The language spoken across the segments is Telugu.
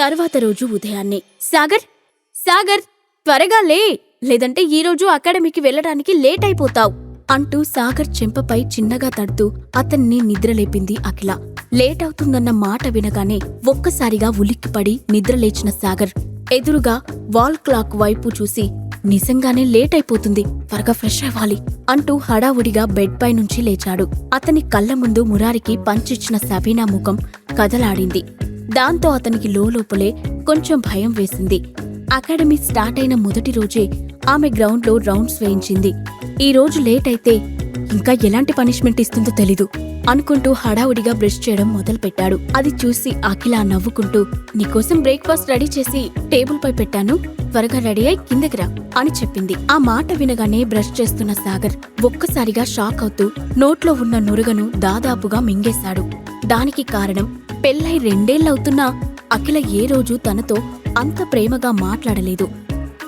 తర్వాత రోజు ఉదయాన్నే. సాగర్ సాగర్ త్వరగా లే లేదంటే ఈరోజు అకాడమీకి వెళ్ళడానికి లేట్ అయిపోతావు అంటూ సాగర్ చెంపపై చిన్నగా తడుతూ అతన్ని నిద్రలేపింది అఖిల. లేట్ అవుతుందన్న మాట వినగానే ఒక్కసారిగా ఉలిక్కిపడి నిద్రలేచిన సాగర్. ఎదురుగా వాల్ క్లాక్ వైపు చూసి నిజంగానే లేట్ అయిపోతుంది త్వరగా ఫ్రెష్ అవ్వాలి అంటూ హడావుడిగా బెడ్ పై నుంచి లేచాడు. అతని కళ్ళ ముందు మురారికి పంచిచ్చిన సబీనా ముఖం కదలాడింది. దాంతో అతనికి లోపలే కొంచెం భయం వేసింది. అకాడమీ స్టార్ట్ అయిన మొదటి రోజే ఆమె గ్రౌండ్లో రౌండ్స్ వేయించింది. ఈ రోజు లేట్ అయితే ఇంకా ఎలాంటి పనిష్మెంట్ ఇస్తుందో తెలీదు అనుకుంటూ హడావుడిగా బ్రష్ చేయడం మొదలుపెట్టాడు. అది చూసి అఖిల నవ్వుకుంటూ నీకోసం బ్రేక్ఫాస్ట్ రెడీ చేసి టేబుల్ పై పెట్టాను. త్వరగా రెడీ అయి కిందకి రా అని చెప్పింది. ఆ మాట వినగానే బ్రష్ చేస్తున్న సాగర్ ఒక్కసారిగా షాక్ అవుతూ నోట్లో ఉన్న నురుగను దాదాపుగా మింగేశాడు. దానికి కారణం పెళ్ళై రెండేళ్ళవుతున్నా అఖిల ఏ రోజు తనతో అంత ప్రేమగా మాట్లాడలేదు.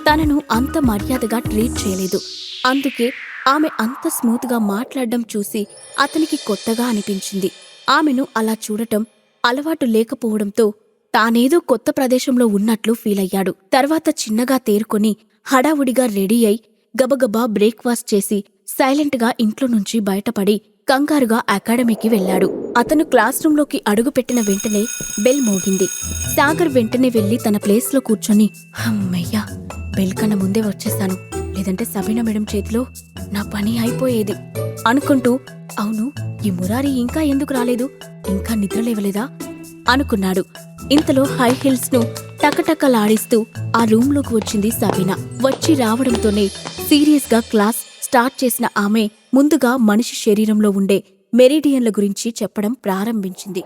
తనను అంత మర్యాదగా ట్రీట్ చేయలేదు. అందుకే ఆమె అంత స్మూత్గా మాట్లాడడం చూసి అతనికి కొత్తగా అనిపించింది. ఆమెను అలా చూడటం అలవాటు లేకపోవడంతో తానేదో కొత్త ప్రదేశంలో ఉన్నట్లు ఫీల్ అయ్యాడు తర్వాత చిన్నగా తేరుకొని హడావుడిగా రెడీ అయి గబగబా బ్రేక్ఫాస్ట్ చేసి సైలెంట్గా ఇంట్లో నుంచి బయటపడి కంగారుగా అకాడమీకి వెళ్ళాడు. అతను క్లాస్ రూంలోకి అడుగుపెట్టిన వెంటనే బెల్ మోగింది. సాగర్ వెంటనే వెళ్ళి తన ప్లేస్లో కూర్చొని హమ్మయ్యా బెల్ కన్నా ముందే వచ్చేసాను. లేదంటే సబీనా మేడం చేతిలో నా పని అయిపోయేది. అనుకుంటూ అవును ఈ మురారి ఇంకా ఎందుకు రాలేదు? ఇంకా నిద్ర లేవలేదా? అనుకున్నాడు. ఇంతలో హై హీల్స్ను టకటకలాడిస్తూ ఆ రూంలోకి వచ్చింది సబీనా. వచ్చి రావడంతోనే సీరియస్గా క్లాస్ స్టార్ట్ చేసిన ఆమె ముందుగా మనిషి శరీరంలో ఉండే మెరిడియన్ల గురించి చెప్పడం ప్రారంభించింది.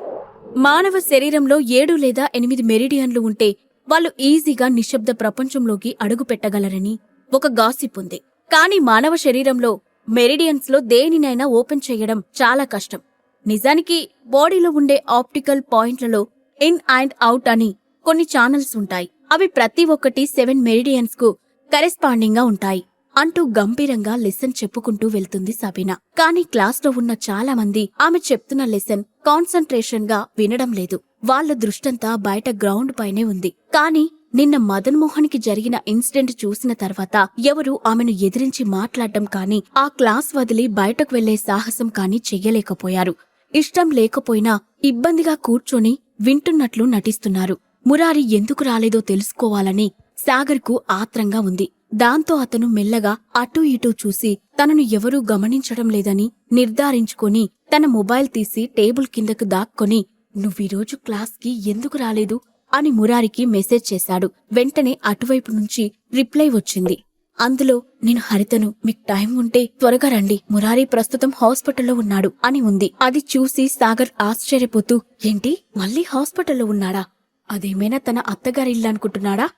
మానవ శరీరంలో ఏడు లేదా ఎనిమిది మెరిడియన్లు ఉంటే వాళ్ళు ఈజీగా నిశ్శబ్ద ప్రపంచంలోకి అడుగుపెట్టగలరని ఒక గాసిప్ ఉంది. కానీ మానవ శరీరంలో మెరిడియన్స్లో దేనినైనా ఓపెన్ చేయడం చాలా కష్టం. నిజానికి బాడీలో ఉండే ఆప్టికల్ పాయింట్లలో ఇన్ అండ్ అవుట్ అని కొన్ని ఛానల్స్ ఉంటాయి. అవి ప్రతి ఒక్కటి సెవెన్ మెరిడియన్స్కు కరెస్పాండింగ్గా ఉంటాయి. అంటూ గంభీరంగా లెసన్ చెప్పుకుంటూ వెళ్తుంది సబీనా. కానీ క్లాస్లో ఉన్న చాలా మంది ఆమె చెప్తున్న లెసన్ కాన్సంట్రేషన్గా వినడం లేదు. వాళ్ళ దృష్టంతా బయట గ్రౌండ్ పైనే ఉంది. కానీ నిన్న మదన్కి జరిగిన ఇన్సిడెంట్ చూసిన తర్వాత ఎవరు ఆమెను ఎదిరించి మాట్లాడటం కానీ ఆ క్లాస్ వదిలి బయటకు వెళ్ళే సాహసం కానీ చెయ్యలేకపోయారు. ఇష్టం లేకపోయినా ఇబ్బందిగా కూర్చొని వింటున్నట్లు నటిస్తున్నారు. మురారి ఎందుకు రాలేదో తెలుసుకోవాలని సాగర్కు ఆత్రంగా ఉంది. దాంతో అతను మెల్లగా అటూ ఇటూ చూసి తనను ఎవరూ గమనించడం లేదని నిర్ధారించుకొని తన మొబైల్ తీసి టేబుల్ కిందకు దాక్కొని నువ్వీరోజు క్లాస్కి ఎందుకు రాలేదు? అని మురారికి మెసేజ్ చేశాడు. వెంటనే అటువైపు నుంచి రిప్లై వచ్చింది. అందులో నేను హరితను మీకు టైం ఉంటే త్వరగా రండి. మురారి ప్రస్తుతం హాస్పిటల్లో ఉన్నాడు అని ఉంది. అది చూసి సాగర్ ఆశ్చర్యపోతూ ఏంటి? మళ్ళీ హాస్పిటల్లో ఉన్నాడా? అదేమైనా తన అత్తగారి ఇల్లు అనుకుంటున్నాడా?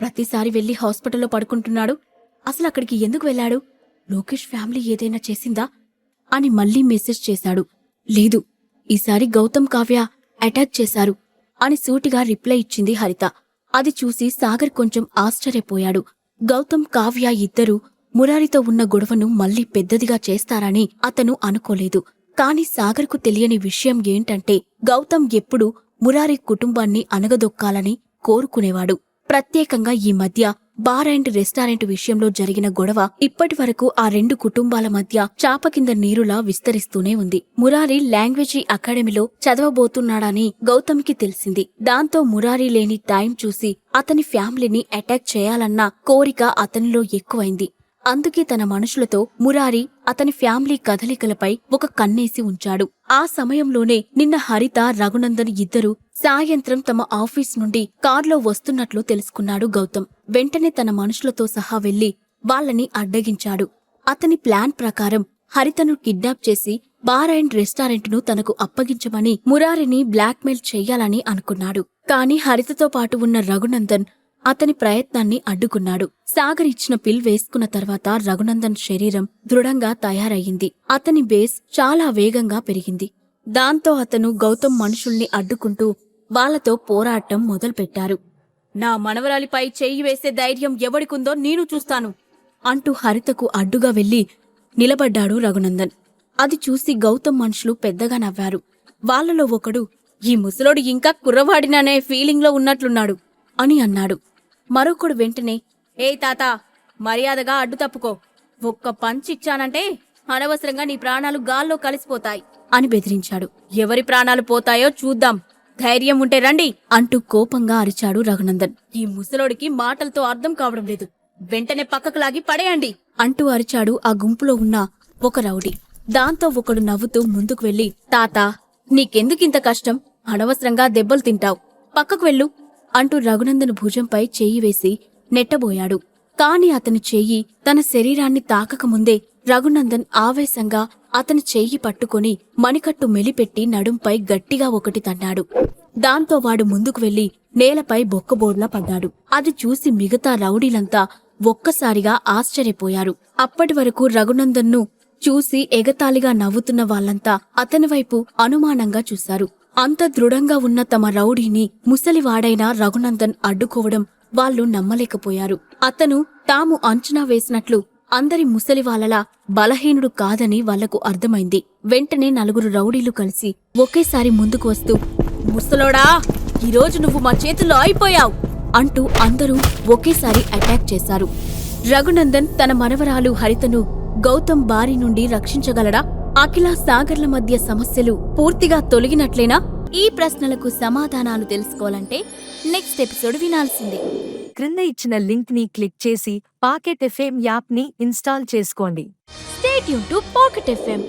ప్రతిసారి వెళ్ళి హాస్పిటల్లో పడుకుంటున్నాడు. అసలు అక్కడికి ఎందుకు వెళ్ళాడు? లోకేష్ ఫ్యామిలీ ఏదైనా చేసిందా? అని మళ్ళీ మెసేజ్ చేశాడు. లేదు ఈసారి గౌతమ్ కావ్య అటాక్ చేశారు అని సూటిగా రిప్లై ఇచ్చింది హరిత. అది చూసి సాగర్ కొంచెం ఆశ్చర్యపోయాడు. గౌతమ్ కావ్య ఇద్దరూ మురారితో ఉన్న గొడవను మళ్ళీ పెద్దదిగా చేస్తారని అతను అనుకోలేదు. కాని సాగర్కు తెలియని విషయం ఏంటంటే గౌతమ్ ఎప్పుడూ మురారి కుటుంబాన్ని అనగదొక్కాలని కోరుకునేవాడు. ప్రత్యేకంగా ఈ మధ్య బార్ అండ్ రెస్టారెంట్ విషయంలో జరిగిన గొడవ ఇప్పటి వరకు ఆ రెండు కుటుంబాల మధ్య చాప కింద నీరులా విస్తరిస్తూనే ఉంది. మురారి లాంగ్వేజీ అకాడమీలో చదవబోతున్నాడని గౌతమ్కి తెలిసింది. దాంతో మురారి లేని టైం చూసి అతని ఫ్యామిలీని అటాక్ చేయాలన్న కోరిక అతనిలో ఎక్కువైంది. అందుకే తన మనుషులతో మురారి అతని ఫ్యామిలీ కదలికలపై ఒక కన్నేసి ఉంచాడు. ఆ సమయంలోనే నిన్న హరిత రఘునందన్ ఇద్దరూ సాయంత్రం తమ ఆఫీస్ నుండి కార్లో వస్తున్నట్లు తెలుసుకున్నాడు గౌతమ్. వెంటనే తన మనుషులతో సహా వెళ్ళి వాళ్ళని అడ్డగించాడు. అతని ప్లాన్ ప్రకారం హరితను కిడ్నాప్ చేసి బార్ అండ్ రెస్టారెంట్ను తనకు అప్పగించమని మురారిని బ్లాక్మెయిల్ చెయ్యాలని అనుకున్నాడు. కాని హరితతో పాటు ఉన్న రఘునందన్ అతని ప్రయత్నాన్ని అడ్డుకున్నాడు. సాగర్ ఇచ్చిన పిల్ వేసుకున్న తర్వాత రఘునందన్ శరీరం దృఢంగా తయారయ్యింది. అతని బేస్ చాలా వేగంగా పెరిగింది. దాంతో అతను గౌతమ్ మనుషుల్ని అడ్డుకుంటూ వాళ్ళతో పోరాటం మొదలుపెట్టారు. నా మనవరాలిపై చెయ్యి వేసే ధైర్యం ఎవడికుందో నేను చూస్తాను అంటూ హరితకు అడ్డుగా వెళ్ళి నిలబడ్డాడు రఘునందన్. అది చూసి గౌతమ్ మనుషులు పెద్దగా నవ్వారు. వాళ్ళలో ఒకడు ఈ ముసలోడు ఇంకా కుర్రవాడిననే ఫీలింగ్లో ఉన్నట్లున్నాడు అని అన్నాడు. మరొకడు వెంటనే ఏ తాత మర్యాదగా అడ్డు తప్పుకో. ఒక్క పంచిచ్చానంటే అనవసరంగా నీ ప్రాణాలు గాల్లో కలిసిపోతాయి అని బెదిరించాడు. ఎవరి ప్రాణాలు పోతాయో చూద్దాం. ధైర్యం ఉంటే రండి అంటూ కోపంగా అరిచాడు రఘునందన్. ఈ ముసలోడికి మాటలతో అర్థం కావడం లేదు. వెంటనే పక్కకు లాగి పడేయండి అంటూ అరిచాడు ఆ గుంపులో ఉన్న ఒక రౌడీ. దాంతో ఒకడు నవ్వుతూ ముందుకు వెళ్ళి తాత నీకెందుకింత కష్టం? అనవసరంగా దెబ్బలు తింటావు. పక్కకు వెళ్ళు. అంటూ రఘునందన్ భుజంపై చెయ్యి వేసి నెట్టబోయాడు. కాని అతని చెయ్యి తన శరీరాన్ని తాకకముందే రఘునందన్ ఆవేశంగా అతని చెయ్యి పట్టుకొని మణికట్టు మెలిపెట్టి నడుంపై గట్టిగా ఒకటి తన్నాడు. దాంతో వాడు ముందుకు వెళ్ళి నేలపై బొక్కబోర్లా పడ్డాడు. అది చూసి మిగతా రౌడీలంతా ఒక్కసారిగా ఆశ్చర్యపోయారు. అప్పటి వరకు రఘునందన్ను చూసి ఎగతాళిగా నవ్వుతున్న వాళ్ళంతా అతని వైపు అనుమానంగా చూశారు. అంత దృఢంగా ఉన్న తమ రౌడీని ముసలివాడైన రఘునందన్ అడ్డుకోవడం వాళ్ళు నమ్మలేకపోయారు. అతను తాము అంచనా వేసినట్లు అందరి ముసలివాళ్ళలా బలహీనుడు కాదని వాళ్ళకు అర్థమైంది. వెంటనే నలుగురు రౌడీలు కలిసి ఒకేసారి ముందుకు వస్తూ ముసలోడా ఈరోజు నువ్వు మా చేతుల్లో అయిపోయావు అంటూ అందరూ ఒకేసారి అటాక్ చేశారు. రఘునందన్ తన మనవరాలు హరితను గౌతమ్ బారి నుండి రక్షించగలడా? అఖిల సాగర్ల మధ్య సమస్యలు పూర్తిగా తొలగినట్లేనా? ఈ ప్రశ్నలకు సమాధానాలు తెలుసుకోవాలంటే నెక్స్ట్ ఎపిసోడ్ వినాల్సిందే. క్రింద ఇచ్చిన లింక్ని క్లిక్ చేసి పాకెట్ ఎఫ్ఎం యాప్ని ఇన్స్టాల్ చేసుకోండి. స్టేట్ యూన్ టు పాకెట్ ఎఫ్ఎం